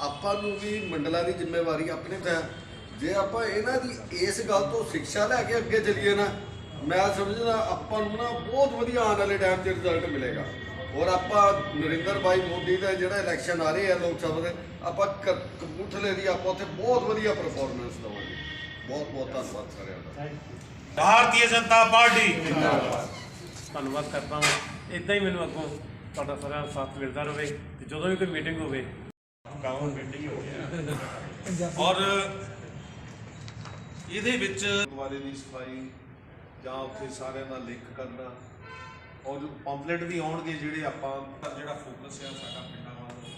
ਆਪਾਂ ਨੂੰ ਵੀ ਮੰਡਲਾਂ ਦੀ ਜ਼ਿੰਮੇਵਾਰੀ ਆਪਣੇ ਤੇ ਹੈ। ਜੇ ਆਪਾਂ ਇਹਨਾਂ ਦੀ ਇਸ ਗੱਲ ਤੋਂ ਸਿੱਖਿਆ ਲੈ ਕੇ ਅੱਗੇ ਚੱਲੀਏ ਨਾ ਮੈਂ ਸਮਝਦਾ ਆਪਾਂ ਨੂੰ ਨਾ ਬਹੁਤ ਵਧੀਆ ਆਉਣ ਵਾਲੇ ਟਾਈਮ 'ਚ ਰਿਜ਼ਲਟ ਮਿਲੇਗਾ। ਔਰ ਆਪਾਂ ਨਰਿੰਦਰ ਭਾਈ ਮੋਦੀ ਦਾ ਜਿਹੜਾ ਇਲੈਕਸ਼ਨ ਆ ਰਹੇ ਆ ਲੋਕ ਸਭਾ ਦੇ ਆਪਾਂ ਕ- ਕਪੂਰਥਲੇ ਦੀ ਆਪਾਂ ਉੱਥੇ ਬਹੁਤ ਵਧੀਆ ਪਰਫਾਰਮੈਂਸ ਦਵਾਂਗੇ। ਬਹੁਤ ਬਹੁਤ ਧੰਨਵਾਦ ਸਾਰਿਆਂ ਦਾ। ਭਾਰਤੀ ਜਨਤਾ ਪਾਰਟੀ। ਧੰਨਵਾਦ। ਕਰਦਾ ਹਾਂ। ਇਦਾਂ ਹੀ ਮੈਨੂੰ ਅੱਗੋਂ ਤੁਹਾਡਾ ਸਾਰਿਆਂ ਦਾ ਸਾਥ ਮਿਲਦਾ ਰਹੇ ਤੇ ਜਦੋਂ ਵੀ ਕੋਈ ਮੀਟਿੰਗ ਹੋਵੇ ਗਾਉਂ ਮੀਟਿੰਗ ਹੋ ਗਿਆ। ਔਰ ਇਹਦੇ ਵਿੱਚ ਗੁਰਦੁਆਰੇ ਦੀ ਸਫ਼ਾਈ ਜਾਂ ਉੱਥੇ ਸਾਰਿਆਂ ਦਾ ਲਿੰਕ ਕਰਨਾ ਔਰ ਪੰਪਲੇਟ ਵੀ ਆਉਣਗੇ ਜਿਹੜੇ ਆਪਾਂ ਜਿਹੜਾ ਫੋਕਸ ਹੈ ਸਾਡਾ ਪਿੰਡਾਂ ਵੱਲ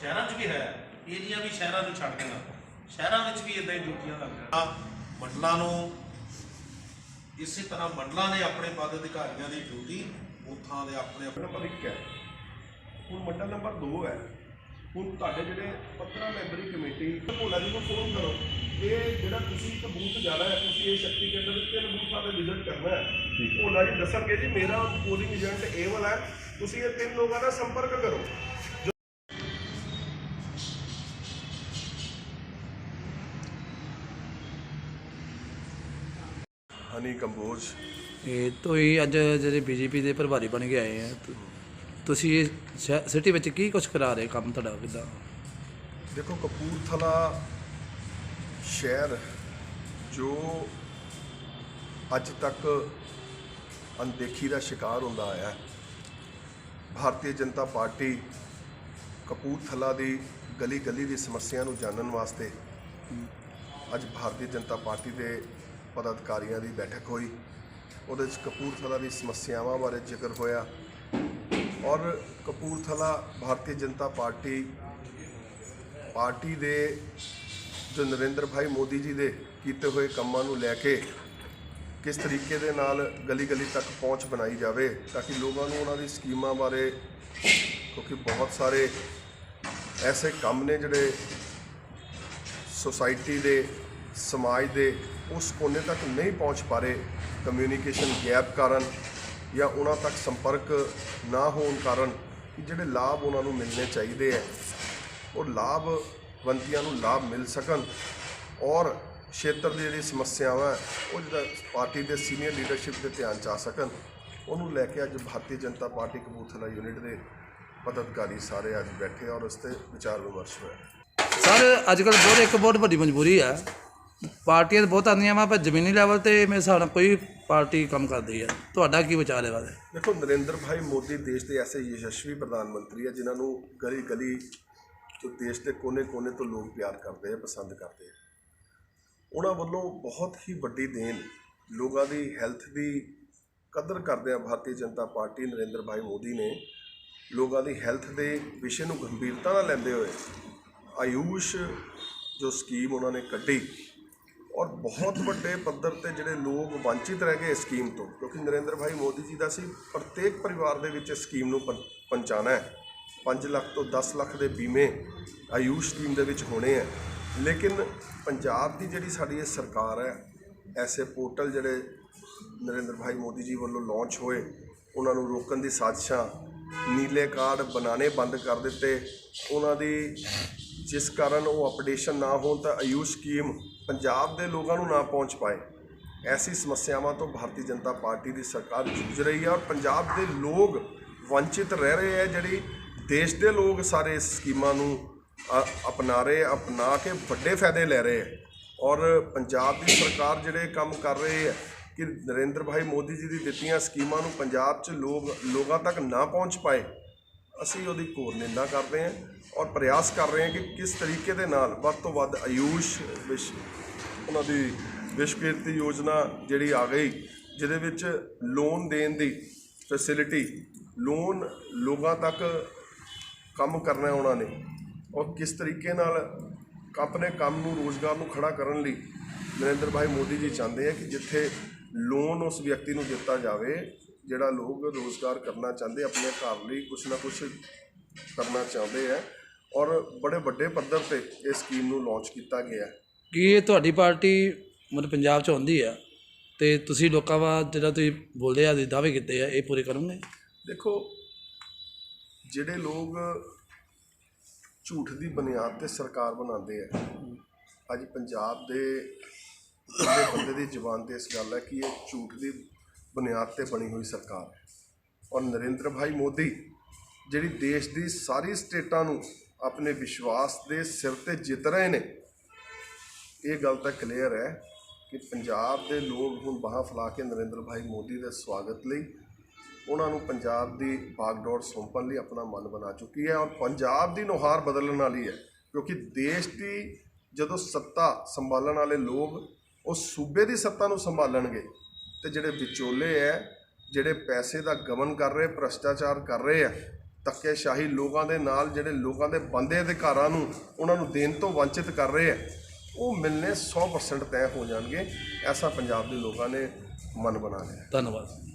ਸ਼ਹਿਰਾਂ 'ਚ ਵੀ ਹੈ ਏਰੀਆ ਵੀ ਸ਼ਹਿਰਾਂ ਨੂੰ ਛੱਡ ਦੇਣਾ ਸ਼ਹਿਰਾਂ ਵਿੱਚ ਵੀ ਇਦਾਂ ਹੀ ਡਿਊਟੀਆਂ ਲੱਗਣੀਆਂ ਮੰਡਲਾਂ ਨੂੰ ਇਸੇ ਤਰ੍ਹਾਂ ਮੰਡਲਾਂ ਨੇ ਆਪਣੇ ਪਦ ਅਧਿਕਾਰੀਆਂ ਦੀ ਡਿਊਟੀ ਬੂਥਾਂ ਦੇ ਆਪਣੇ ਆਪਣੇ ਨੰਬਰ 1 ਹੈ। ਹੁਣ ਮੰਡਲ ਨੰਬਰ 2 ਹੈ। ਹੁਣ ਤੁਹਾਡੇ ਜਿਹੜੇ 15 ਮੈਂਬਰੀ ਕਮੇਟੀ ਭੋਲਾ ਜੀ ਨੂੰ ਫੋਨ ਕਰੋ। ਇਹ ਜਿਹੜਾ ਤੁਸੀਂ ਇੱਕ ਬੂਥ ਜਾਣਾ ਹੈ ਤੁਸੀਂ ਇਹ ਸ਼ਕਤੀ ਕੇਂਦਰ ਵਿੱਚ ਤਿੰਨ ਬੂਥਾਂ ਤੇ ਵਿਜ਼ਿਟ ਕਰਨਾ ਹੈ। ਭੋਲਾ ਜੀ ਦੱਸਣਗੇ ਜੀ ਮੇਰਾ ਪੋਲਿੰਗ ਏਜੰਟ ਇਹ ਵਾਲਾ ਹੈ। ਤੁਸੀਂ ਇਹ ਤਿੰਨ ਲੋਕਾਂ ਦਾ ਸੰਪਰਕ ਕਰੋ। ਹਨੀ ਕੰਬੋਜ। ਇਹ ਤੁਸੀਂ ਅੱਜ ਜਿਹੜੇ ਬੀਜੇਪੀ ਦੇ ਪ੍ਰਭਾਰੀ ਬਣ ਕੇ ਆਏ ਆ ਤੁ- ਤੁਸੀਂ ਇਹ ਸ਼ਹਿ- ਸਿਟੀ ਵਿੱਚ ਕੀ ਕੁਝ ਕਰਾ ਰਹੇ ਕੰਮ ਤੁਹਾਡਾ ਕਿੱਦਾਂ? ਦੇਖੋ ਕਪੂਰਥਲਾ ਸ਼ਹਿਰ ਜੋ ਅੱਜ ਤੱਕ ਅਣਦੇਖੀ ਦਾ ਸ਼ਿਕਾਰ ਹੁੰਦਾ ਆਇਆ ਹੈ। ਭਾਰਤੀ ਜਨਤਾ ਪਾਰਟੀ ਕਪੂਰਥਲਾ ਦੀ ਗਲੀ ਗਲੀ ਦੀ ਸਮੱਸਿਆ ਨੂੰ ਜਾਣਨ ਵਾਸਤੇ ਅੱਜ ਭਾਰਤੀ ਜਨਤਾ ਪਾਰਟੀ ਦੇ ਪਦਾਧਿਕਾਰੀਆਂ ਦੀ ਬੈਠਕ ਹੋਈ। ਉਹਦੇ 'ਚ ਕਪੂਰਥਲਾ ਦੀ ਸਮੱਸਿਆਵਾਂ ਬਾਰੇ ਜ਼ਿਕਰ ਹੋਇਆ ਔਰ ਕਪੂਰਥਲਾ ਭਾਰਤੀ ਜਨਤਾ ਪਾਰਟੀ ਪਾਰਟੀ ਦੇ ਜੋ ਨਰਿੰਦਰ ਭਾਈ ਮੋਦੀ ਜੀ ਦੇ ਕੀਤੇ ਹੋਏ ਕੰਮਾਂ ਨੂੰ ਲੈ ਕੇ ਕਿਸ ਤਰੀਕੇ ਦੇ ਨਾਲ ਗਲੀ ਗਲੀ ਤੱਕ ਪਹੁੰਚ ਬਣਾਈ ਜਾਵੇ ਤਾਂ ਕਿ ਲੋਕਾਂ ਨੂੰ ਉਹਨਾਂ ਦੀ ਸਕੀਮਾਂ ਬਾਰੇ, ਕਿਉਂਕਿ ਬਹੁਤ ਸਾਰੇ ਐਸੇ ਕੰਮ ਨੇ ਜਿਹੜੇ ਸੁਸਾਇਟੀ ਦੇ, ਸਮਾਜ ਦੇ ਉਸ ਕੋਨੇ ਤੱਕ ਨਹੀਂ ਪਹੁੰਚ ਪਾ ਰਹੇ ਕਮਿਊਨੀਕੇਸ਼ਨ ਗੈਪ ਕਾਰਨ ਜਾਂ ਉਹਨਾਂ ਤੱਕ ਸੰਪਰਕ ਨਾ ਹੋਣ ਕਾਰਨ ਜਿਹੜੇ ਲਾਭ ਉਹਨਾਂ ਨੂੰ ਮਿਲਣੇ ਚਾਹੀਦੇ ਹੈ, ਉਹ ਲਾਭਵੰਤੀਆਂ ਨੂੰ ਲਾਭ ਮਿਲ ਸਕਣ। ਔਰ ਖੇਤਰ ਦੀ ਜਿਹੜੀ ਸਮੱਸਿਆਵਾਂ, ਉਹ ਜਿਹੜਾ ਪਾਰਟੀ ਦੇ ਸੀਨੀਅਰ ਲੀਡਰਸ਼ਿਪ ਦੇ ਧਿਆਨ ਚ ਆ ਸਕਣ, ਉਹਨੂੰ ਲੈ ਕੇ ਅੱਜ ਭਾਰਤੀ ਜਨਤਾ ਪਾਰਟੀ ਕਪੂਰਥਲਾ ਯੂਨਿਟ ਦੇ ਪਦਾਧਿਕਾਰੀ ਸਾਰੇ ਅੱਜ ਬੈਠੇ ਔਰ ਉਸ ਤੇ ਵਿਚਾਰ ਵਿਮਰਸ਼ ਹੋਇਆ। ਸਰ, ਅੱਜ ਕੱਲ੍ਹ ਬਹੁਤ, ਇੱਕ ਬਹੁਤ ਵੱਡੀ ਮਜਬੂਰੀ ਹੈ ਪਾਰਟੀਆਂ ਤਾਂ ਬਹੁਤ ਆਉਂਦੀਆਂ ਵਾ, ਪਰ ਜ਼ਮੀਨੀ ਲੈਵਲ ਤੇ ਮੇਰੇ ਹਿਸਾਬ ਨਾਲ ਕੋਈ ਪਾਰਟੀ ਕੰਮ ਕਰਦੀ ਹੈ ਤੁਹਾਡਾ ਕੀ ਵਿਚਾਰ ਹੈ ਬਾਰੇ? ਦੇਖੋ, ਨਰਿੰਦਰ ਭਾਈ ਮੋਦੀ ਦੇਸ਼ ਦੇ ਐਸੇ ਯਸ਼ਸਵੀ ਪ੍ਰਧਾਨ ਮੰਤਰੀ ਆ, ਜਿਨ੍ਹਾਂ ਨੂੰ ਗਲੀ ਗਲੀ ਜੋ ਦੇਸ਼ ਦੇ ਕੋਨੇ-ਕੋਨੇ ਤੋਂ ਲੋਕ ਪਿਆਰ ਕਰਦੇ ਆ, ਪਸੰਦ ਕਰਦੇ ਆ। ਉਹਨਾਂ ਵੱਲੋਂ ਬਹੁਤ ਹੀ ਵੱਡੀ ਦੇਣ ਲੋਕਾਂ ਦੀ ਹੈਲਥ ਦੀ ਕਦਰ ਕਰਦੇ ਆ ਭਾਰਤੀ ਜਨਤਾ ਪਾਰਟੀ ਨਰਿੰਦਰ ਭਾਈ ਮੋਦੀ ਨੇ। ਲੋਕਾਂ ਦੀ ਹੈਲਥ ਦੇ ਵਿਸ਼ੇ ਨੂੰ ਗੰਭੀਰਤਾ ਨਾਲ ਲੈਂਦੇ ਹੋਏ ਆਯੂਸ਼ ਜੋ ਸਕੀਮ ਉਹਨਾਂ ਨੇ ਕੱਢੀ ਔਰ ਬਹੁਤ ਵੱਡੇ ਪੱਧਰ ਤੇ ਜਿਹੜੇ ਲੋਕ ਵੰਚਿਤ ਰਹਿ ਗਏ ਇਸ ਸਕੀਮ ਤੋਂ, ਕਿਉਂਕਿ ਨਰਿੰਦਰ ਭਾਈ ਮੋਦੀ ਜੀ ਦਾ ਸੀ, ਪ੍ਰਤੇਕ ਪਰਿਵਾਰ ਦੇ ਵਿੱਚ ਇਸ ਸਕੀਮ ਨੂੰ ਪਹੁੰ- ਪਹੁੰਚਾਉਣਾ ਹੈ। 5 ਲੱਖ ਤੋਂ 10 ਲੱਖ ਦੇ ਬੀਮੇ ਆਯੂਸ਼ ਸਕੀਮ ਦੇ ਵਿੱਚ ਹੋਣੇ ਹੈ। ਲੇਕਿਨ ਪੰਜਾਬ ਦੀ ਜਿਹੜੀ ਸਾਡੀ ਇਹ ਸਰਕਾਰ ਹੈ, ਐਸੇ ਪੋਰਟਲ ਜਿਹੜੇ ਨਰਿੰਦਰ ਭਾਈ ਮੋਦੀ ਜੀ ਵੱਲੋਂ ਲਾਂਚ ਹੋਏ, ਉਹਨਾਂ ਨੂੰ ਰੋਕਣ ਦੀ ਸਾਜ਼ਿਸ਼ਾਂ ਨੀਲੇ ਕਾਰਡ ਬਣਾਉਣੇ ਬੰਦ ਕਰ ਦਿੱਤੇ, ਉਹਨਾਂ ਦੀ ਜਿਸ ਕਾਰਨ ਉਹ ਅਪਡੇਸ਼ਨ ਨਾ ਹੋਣ ਤਾਂ ਆਯੂਸ਼ ਸਕੀਮ ਪੰਜਾਬ ਦੇ ਲੋਕਾਂ ਨੂੰ ਨਾ ਪਹੁੰਚ ਪਾਏ। ਐਸੀ ਸਮੱਸਿਆਵਾਂ ਤੋਂ ਭਾਰਤੀ ਜਨਤਾ ਪਾਰਟੀ ਦੀ ਸਰਕਾਰ ਜੂਝ ਰਹੀ ਹੈ ਔਰ ਪੰਜਾਬ ਦੇ ਲੋਕ ਵੰਚਿਤ ਰਹਿ ਰਹੇ ਹੈ ਜਿਹੜੀ ਦੇਸ਼ ਦੇ ਲੋਕ ਸਾਰੇ ਇਸ ਸਕੀਮਾਂ ਨੂੰ ਅਪਣਾ ਰਹੇ, ਅਪਣਾ ਕੇ ਵੱਡੇ ਫਾਇਦੇ ਲੈ ਰਹੇ ਹੈ। ਔਰ ਪੰਜਾਬ ਦੀ ਸਰਕਾਰ ਜਿਹੜੇ ਕੰਮ ਕਰ ਰਹੀ ਹੈ ਕਿ ਨਰਿੰਦਰ ਭਾਈ ਮੋਦੀ ਜੀ ਦੀ ਦਿੱਤੀਆਂ ਸਕੀਮਾਂ ਨੂੰ ਪੰਜਾਬ 'ਚ ਲੋਕ, ਲੋਕਾਂ ਤੱਕ ਨਾ ਪਹੁੰਚ ਪਾਏ ਅਸੀਂ ਉਹਦੀ ਘੋਰ ਨਿੰਦਾ ਕਰਦੇ ਹਾਂ ਔਰ ਪ੍ਰਯਾਸ ਕਰ ਰਹੇ ਹਾਂ ਕਿ ਕਿਸ ਤਰੀਕੇ ਦੇ ਨਾਲ ਵੱਧ ਤੋਂ ਵੱਧ ਆਯੂਸ਼ ਵਿਸ਼ ਉਹਨਾਂ ਦੀ ਵਿਸ਼ਵਕੀਰਤੀ ਯੋਜਨਾ ਜਿਹੜੀ ਆ ਗਈ, ਜਿਹਦੇ ਵਿੱਚ ਲੋਨ ਦੇਣ ਦੀ ਫੈਸਿਲਿਟੀ ਲੋਨ ਲੋਕਾਂ ਤੱਕ ਕੰਮ ਕਰਨਾ ਉਹਨਾਂ ਨੇ ਔਰ ਕਿਸ ਤਰੀਕੇ ਨਾਲ ਆਪਣੇ ਕੰਮ ਨੂੰ, ਰੋਜ਼ਗਾਰ ਨੂੰ ਖੜਾ ਕਰਨ ਲਈ ਨਰਿੰਦਰ ਭਾਈ ਮੋਦੀ ਜੀ ਚਾਹੁੰਦੇ ਆ ਕਿ ਜਿੱਥੇ ਲੋਨ ਉਸ ਵਿਅਕਤੀ ਨੂੰ ਦਿੱਤਾ ਜਾਵੇ ਜਿਹੜਾ ਲੋਕ ਰੋਜ਼ਗਾਰ ਕਰਨਾ ਚਾਹੁੰਦੇ ਆਪਣੇ ਘਰ ਲਈ ਕੁਛ ਨਾ ਕੁਛ ਕਰਨਾ ਚਾਹੁੰਦੇ ਆ। ਔਰ ਬੜੇ ਵੱਡੇ ਪੱਧਰ ਤੇ ਇਹ ਸਕੀਮ ਨੂੰ ਲਾਂਚ ਕੀਤਾ ਗਿਆ। ਕੀ ਇਹ ਤੁਹਾਡੀ ਪਾਰਟੀ ਮਤਲਬ ਪੰਜਾਬ 'ਚ ਆਉਂਦੀ ਆ? ਤੇ ਤੁਸੀਂ ਲੋਕਾਂ ਵਾ ਜਿਹੜਾ ਤੁਸੀਂ ਬੋਲਦੇ ਆ ਦਾਅਵੇ ਕੀਤੇ ਆ ਇਹ ਪੂਰੇ ਕਰੋਗੇ? ਦੇਖੋ ਜਿਹੜੇ ਲੋਕ ਝੂਠ ਦੀ ਬੁਨਿਆਦ ਤੇ ਸਰਕਾਰ ਬਣਾਉਂਦੇ ਆ ਅੱਜ ਪੰਜਾਬ ਦੇ ਬੰਦੇ ਬੰਦੇ ਦੀ ਜ਼ੁਬਾਨ ਤੇ ਇਸ ਗੱਲ ਹੈ ਕਿ ਇਹ ਝੂਠ ਦੀ ਬੁਨਿਆਦ ਤੇ ਬਣੀ ਹੋਈ ਸਰਕਾਰ ਹੈ। ਔਰ ਨਰਿੰਦਰ ਭਾਈ ਮੋਦੀ, ਜਿਹੜੀ ਦੇਸ਼ ਦੀ ਸਾਰੀ ਸਟੇਟਾਂ ਨੂੰ ਆਪਣੇ ਵਿਸ਼ਵਾਸ ਦੇ ਸਿਰ ਤੇ ਜਿੱਤ ਰਹੇ ਨੇ, ਇਹ ਗੱਲ ਤਾਂ ਕਲੀਅਰ ਹੈ ਕਿ ਪੰਜਾਬ ਦੇ ਲੋਕ ਹੁਣ ਬਾਹਾਂ ਫੈਲਾ ਕੇ ਨਰਿੰਦਰ ਭਾਈ ਮੋਦੀ ਦੇ ਸਵਾਗਤ ਲਈ ਉਹਨਾਂ ਨੂੰ ਪੰਜਾਬ ਦੀ ਬਾਗਡੋਰ ਸੌਂਪਣ ਲਈ ਆਪਣਾ ਮਨ ਬਣਾ ਚੁੱਕੀ ਹੈ ਔਰ ਪੰਜਾਬ ਦੀ ਨੁਹਾਰ ਬਦਲਣ ਵਾਲੀ ਹੈ। ਕਿਉਂਕਿ ਦੇਸ਼ ਦੀ ਜਦੋਂ ਸੱਤਾ ਸੰਭਾਲਣ ਵਾਲੇ ਲੋਕ ਉਹ ਸੂਬੇ ਦੀ ਸੱਤਾ ਨੂੰ ਸੰਭਾਲਣਗੇ ਤੇ ਜਿਹੜੇ ਵਿਚੋਲੇ ਹੈ ਜਿਹੜੇ ਪੈਸੇ ਦਾ ਗਮਨ ਕਰ ਰਹੇ, ਭ੍ਰਸ਼ਟਾਚਾਰ ਕਰ ਰਹੇ ਆ ਧੱਕੇਸ਼ਾਹੀ ਲੋਕਾਂ ਦੇ ਨਾਲ, ਜਿਹੜੇ ਲੋਕਾਂ ਦੇ ਬੰਦੇ ਅਧਿਕਾਰਾਂ ਨੂੰ, ਉਹਨਾਂ ਨੂੰ ਦੇਣ ਤੋਂ ਵਾਂਚਿਤ ਕਰ ਰਹੇ ਆ ਉਹ ਮਿਲਨੇ 100% ਤੈਅ ਹੋ ਜਾਣਗੇ, ਐਸਾ ਪੰਜਾਬ ਦੇ ਲੋਕਾਂ ਨੇ ਮਨ ਬਣਾ ਲਿਆ। ਧੰਨਵਾਦ।